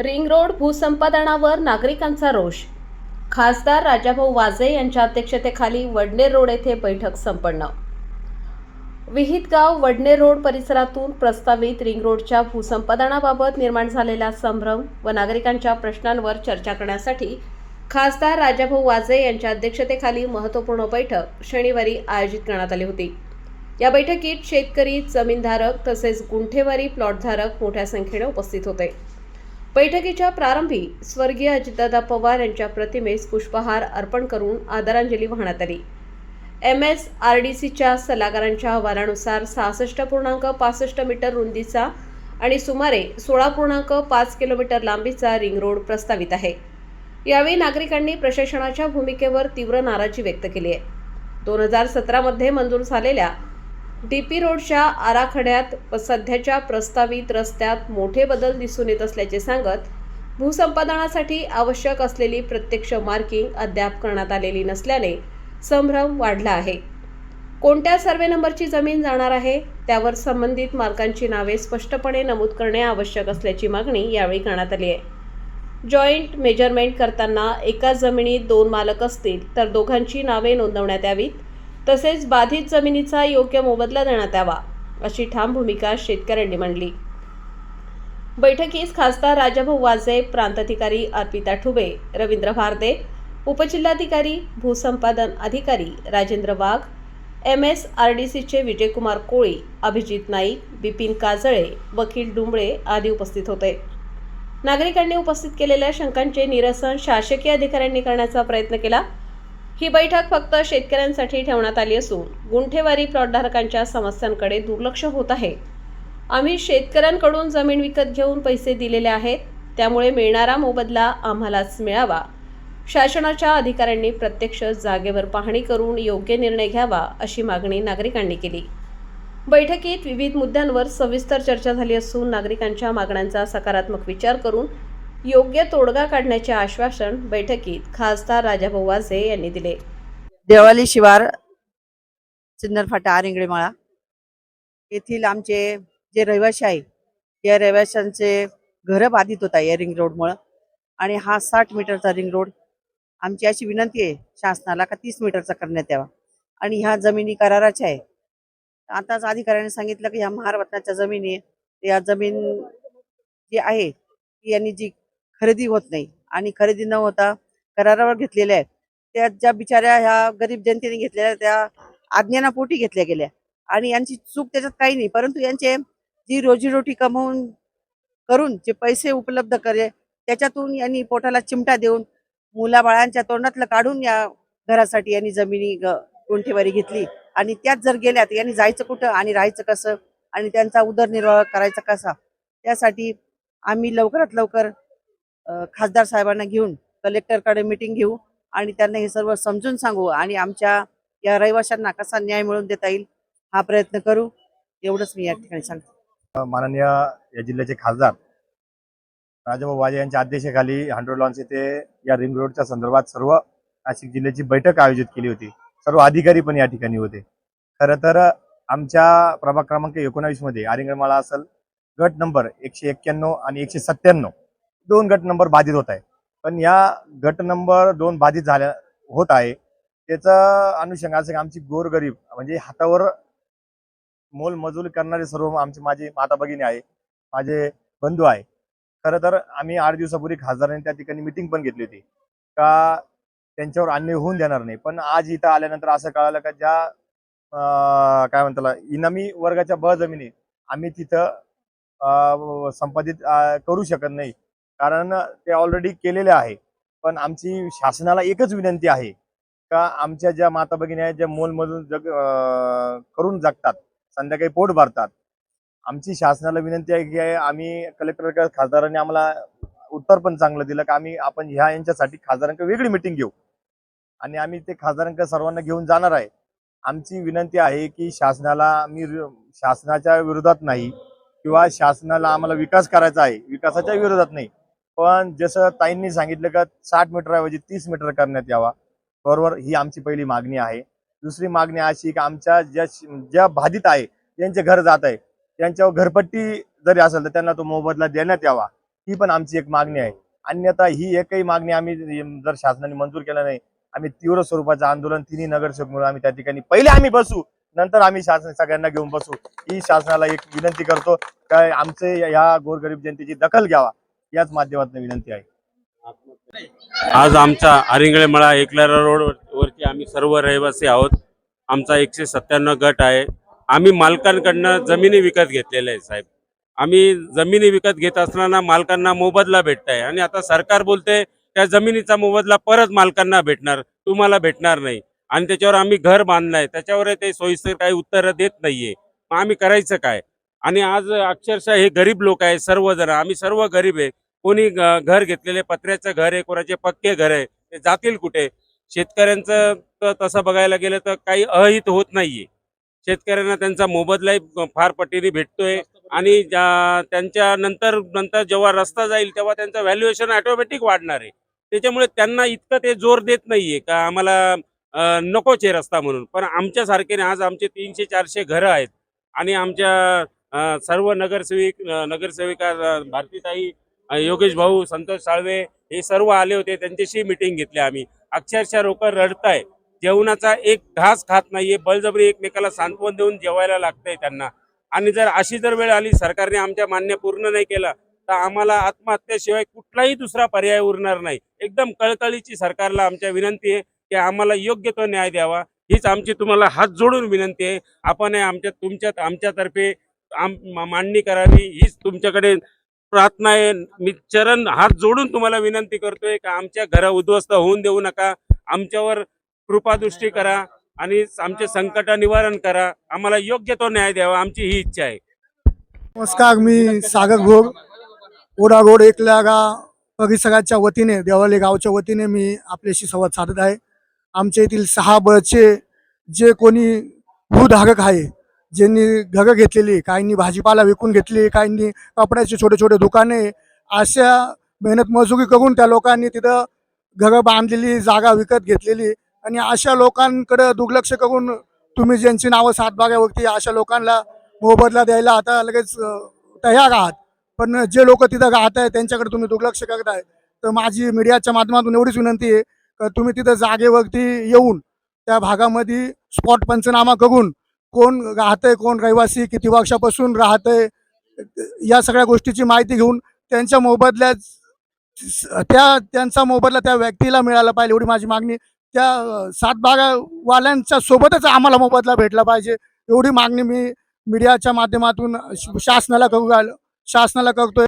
Ring road भूसंपादनावर नागरिकांचा रोष. खासदार राजाभाऊ वाजे यांच्या अध्यक्षतेखाली वडनेर रोड येथे बैठक संपन्न. विहित गाव वडनेर रोड परिसरातून प्रस्तावित रिंग रोडच्या भूसंपादनाबाबत निर्माण झालेला संभ्रम व नागरिकांच्या प्रश्नांवर चर्चा करण्यासाठी खासदार राजाभाऊ वाजे यांच्या अध्यक्षतेखाली महत्त्वपूर्ण बैठक शनिवारी आयोजित करण्यात आली होती. या बैठकीत शेतकरी जमीनधारक तसेच गुंठेवारी प्लॉटधारक मोठ्या संख्येने उपस्थित होते. बैठकीच्या प्रारंभी स्वर्गीय अजितदादा पवार यांच्या प्रतिमेस पुष्पहार अर्पण करून आदरांजली वाहण्यात आली. एम एस आर डी सीच्या सल्लागारांच्या अहवालानुसार सहासष्ट पूर्णांक पासष्ट मीटर रुंदीचा आणि सुमारे सोळा पूर्णांक पाच किलोमीटर लांबीचा रिंग रोड प्रस्तावित आहे. यावेळी नागरिकांनी प्रशासनाच्या भूमिकेवर तीव्र नाराजी व्यक्त केली आहे. दोन हजार सतरामध्ये मंजूर झालेल्या डी पी रोडच्या आराखड्यात सध्याच्या प्रस्तावित रस्त्यात मोठे बदल दिसून येत असल्याचे सांगत भूसंपादनासाठी आवश्यक असलेली प्रत्यक्ष मार्किंग अद्याप करण्यात आलेली नसल्याने संभ्रम वाढला आहे. कोणत्या सर्वे नंबरची जमीन जाणार आहे त्यावर संबंधित मालकांची नावे स्पष्टपणे नमूद करणे आवश्यक असल्याची मागणी यावेळी करण्यात आली आहे. जॉईंट मेजरमेंट करताना एकाच जमिनीत दोन मालक असतील तर दोघांची नावे नोंदवण्यात यावीत. तसेच बाधित जमिनीचा योग्य मोबदला देण्यात यावा अशी ठाम भूमिका शेतकऱ्यांनी मांडली. बैठकीस खासदार राजाभाऊ वाजे प्रांताधिकारी अर्पिता ठुबे रवींद्र भारदे उपजिल्हाधिकारी भूसंपादन अधिकारी Rajendra Wagh M S R D सीचे विजयकुमार कोळी अभिजित नाईक बिपिन काजळे वकील डुंबळे आदी उपस्थित होते. नागरिकांनी उपस्थित केलेल्या शंकांचे निरसन शासकीय अधिकाऱ्यांनी करण्याचा प्रयत्न केला. ही बैठक फक्त शेतकऱ्यांसाठी ठेवण्यात आली असून गुंठेवारी प्लॉटधारकांच्या समस्यांकडे दुर्लक्ष होत आहे. आम्ही शेतकऱ्यांकडून जमीन विकत घेऊन पैसे दिलेले आहेत त्यामुळे मिळणारा मोबदला आम्हालाच मिळावा. शासनाच्या अधिकाऱ्यांनी प्रत्यक्ष जागेवर पाहणी करून योग्य निर्णय घ्यावा अशी मागणी नागरिकांनी केली. बैठकीत विविध मुद्द्यांवर सविस्तर चर्चा झाली असून नागरिकांच्या मागण्यांचा सकारात्मक विचार करून योग्य तोडगा काढण्याचे आश्वासन बैठकीत खासदार राजाभाऊ वाजे यांनी दिले. देवाली शिवार सिन्नर फाटा आरिंगळेमाळा येथील आमचे जे रहिवाशी आहे या रहिवाशांचे घरं बाधित होत आहे या रिंग रोडमुळं आणि हा साठ मीटरचा रिंग रोड आमची अशी विनंती आहे शासनाला का तीस मीटरचा करण्यात यावा. आणि ह्या जमिनी कराराच्या आहे. आताच अधिकाऱ्याने सांगितलं की ह्या महारत्नाच्या जमिनी या जमीन जी आहे ती यांनी जी खरेदी होत नाही आणि खरेदी न होता करारावर घेतलेल्या आहेत. त्या ज्या बिचाऱ्या ह्या गरीब जनतेने घेतलेल्या त्या आज्ञानापोटी घेतल्या गेल्या. आणि यांची चूक त्याच्यात काही नाही परंतु यांचे जी रोजीरोटी कमवून करून जे पैसे उपलब्ध करे त्याच्यातून यांनी पोटाला चिमटा देऊन मुलाबाळांच्या तोंडातलं काढून या घरासाठी यांनी जमिनी ग- गुंठेवारी घेतली. आणि त्यात जर गेल्या तर यांनी जायचं कुठं आणि राहायचं कसं? आणि त्यांचा उदरनिर्वाह करायचा कसा? त्यासाठी आम्ही लवकरात लवकर खासदार साहेबांना घेऊन कलेक्टरकडे मिटिंग घेऊ आणि त्यांना हे सर्व समजून सांगू आणि आमच्या या रहिवाशांना कसा न्याय मिळवून देता येईल हा प्रयत्न करू. एवढंच मी या ठिकाणी सांगतो. माननीय या जिल्ह्याचे खासदार राजाभाऊ वाजे यांच्या अध्यक्षतेखाली हंड्रोड लॉन्स येथे या रिंग रोडच्या संदर्भात सर्व नाशिक जिल्ह्याची बैठक आयोजित केली होती. सर्व अधिकारी पण या ठिकाणी होते. खरं तर आमच्या प्रभाग क्रमांक एकोणावीसमध्ये आरिंगळमाळा असेल गट नंबर एकशे एक्क्याण्णव आणि एकशे सत्त्याण्णव दोन गट नंबर बाधित होत आहे. पण या गट नंबर दोन बाधित झाल्या होत आहे. त्याचं अनुषंग असं आमची गोरगरीब म्हणजे हातावर मोल मजूर करणारे सर्व आमचे माझे माता भगिनी आहे माझे बंधू आहे. खरं तर आम्ही आठ दिवसापूर्वी खासदारांनी त्या ठिकाणी मिटिंग पण घेतली होती. का त्यांच्यावर अन्याय होऊन देणार नाही. पण आज इथं आल्यानंतर असं कळालं का ज्या काय म्हणताला इनामी वर्गाच्या ब जमिनी आम्ही तिथं संपादित करू शकत नाही. कारण ते ऑलरेडी केलेले आहे. पण आमची शासनाला एकच विनंती आहे का आमच्या ज्या माता भगिनी आहेत ज्या मोलमधून जग करून जगतात संध्याकाळी पोट भरतात आमची शासनाला विनंती आहे की आम्ही कलेक्टर खासदारांनी आम्हाला उत्तर पण चांगलं दिलं की आम्ही आपण ह्या यांच्यासाठी खासदारांक वेगळी मिटिंग घेऊ. आणि आम्ही ते खासदारांक सर्वांना घेऊन जाणार आहे. आमची विनंती आहे की शासनाला मी शासनाच्या विरोधात नाही किंवा शासनाला आम्हाला विकास करायचा आहे विकासाच्या विरोधात नाही. पण जसं ताईंनी सांगितलं का साठ मीटरऐवजी तीस मीटर करण्यात यावा. बरोबर ही आमची पहिली मागणी आहे. दुसरी मागणी अशी की आमच्या ज्या ज्या बाधित आहे ज्यांचे घर जात आहे त्यांच्यावर घरपट्टी जरी असेल तर त्यांना तो मोबदला देण्यात यावा. ही पण आमची एक मागणी आहे. अन्यथा ही एकही मागणी आम्ही जर शासनाने मंजूर केलं नाही आम्ही तीव्र स्वरूपाचं आंदोलन तिन्ही नगरसेवक म्हणून आम्ही त्या ठिकाणी पहिले आम्ही बसू नंतर आम्ही शासन सगळ्यांना घेऊन बसू. ही शासनाला एक विनंती करतो काय आमचे या गोरगरीब जनतेची दखल घ्यावा. याच माध्यमातून विनंती आहे. आज आमचा आरिंगळेमळा एकलारा रोड वरती आम्ही सर्व रहिवासी आहोत. आमचा एकशे सत्त्याण्णव गट आहे. आम्ही मालकांकडनं जमिनी विकत घेतलेल्या आहे साहेब. आम्ही जमिनी विकत घेत असताना मालकांना मोबदला भेटत आहे आणि आता सरकार बोलते त्या जमिनीचा मोबदला परत मालकांना भेटणार तुम्हाला भेटणार नाही. आणि त्याच्यावर आम्ही घर बांधलंय. त्याच्यावर ते सोयीस्कर काही उत्तरं देत नाहीये. मग आम्ही करायचं काय? आणि आज अक्षरशः हे गरीब लोक आहे सर्वजण. आम्ही सर्व गरीब आहे. कोणी घर घेतलेले पत्र्याचं घर आहे कोणाचे पक्के घर आहे ते जातील कुठे? शेतकऱ्यांचं तर तसं बघायला गेलं तर काही अहित होत नाहीये. शेतकऱ्यांना त्यांचा मोबदलाही फार पटीने भेटतोय आणि त्यांच्या नंतर नंतर जेव्हा रस्ता जाईल तेव्हा त्यांचं व्हॅल्युएशन ऑटोमॅटिक वाढणार आहे. त्याच्यामुळे त्यांना इतकं ते जोर देत नाहीये का आम्हाला नकोचे नकोच आहे रस्ता म्हणून. पण आमच्यासारखेने आज आमचे तीनशे चारशे घरं आहेत आणि आमच्या सर्व नगरसेविक नगरसेविका भारतीताई योगेश भाऊ संतोष साळवे हे सर्व आले होते. त्यांच्याशी मिटिंग घेतली आम्ही. अक्षरशः लोक रडताय जेवणाचा एक घास खात नाहीये. बळजबरी एकमेकाला सांत्वन देऊन जेवायला लागतंय त्यांना. आणि जर अशी जर वेळ आली सरकारने आमच्या मान्य पूर्ण नाही केला तर आम्हाला आत्महत्याशिवाय कुठलाही दुसरा पर्याय उरणार नाही. एकदम कळकळीची सरकारला आमच्या विनंती आहे की आम्हाला योग्य तो न्याय द्यावा. हीच आमची तुम्हाला हात जोडून विनंती आहे. आपण आमच्या तुमच्या आमच्यातर्फे आम मांडणी करावी. हीच तुमच्याकडे प्रार्थना आहे. मी चरण हात जोडून तुम्हाला विनंती करतोय का आमच्या घरा उद्ध्वस्त होऊन देऊ नका. आमच्यावर कृपादृष्टी करा आणि आमचे संकट निवारण करा. आम्हाला योग्य तो न्याय द्यावा आमची ही इच्छा आहे. नमस्कार मी सागर घोग ओढा रोड एकलागा परिसराच्या वतीने देवाले गावच्या वतीने मी आपल्याशी संवाद साधत आहे. आमच्या येथील सहा बळचे जे कोणी भूधारक आहे ज्यांनी घगं घेतलेली काहींनी भाजीपाला विकून घेतली काहींनी कपड्याचे छोटे छोटे दुकाने अशा मेहनत मजुरी करून त्या लोकांनी तिथं घरं बांधलेली जागा विकत घेतलेली आणि अशा लोकांकडं दुर्लक्ष करून तुम्ही ज्यांची नावं सातबागावरती अशा लोकांना मोबदला द्यायला आता लगेच तयार आहात. पण जे लोक तिथं राहत आहेत त्यांच्याकडे तुम्ही दुर्लक्ष करताय. तर माझी मीडियाच्या माध्यमातून एवढीच विनंती आहे का तुम्ही तिथं जागेवरती येऊन त्या भागामध्ये स्पॉट पंचनामा करून कोण राहतंय कोण रहिवासी किती वर्षापासून राहतंय या सगळ्या गोष्टीची माहिती घेऊन त्यांच्या मोबदल्यात त्या त्यांचा मोबदला त्या व्यक्तीला मिळाला पाहिजे एवढी माझी मागणी. त्या अं, सातबागावाल्यांच्या सोबतच आम्हाला मोबदला भेटला पाहिजे एवढी मागणी मी मीडियाच्या माध्यमातून श- शासनाला करू घाल शासनाला करतोय.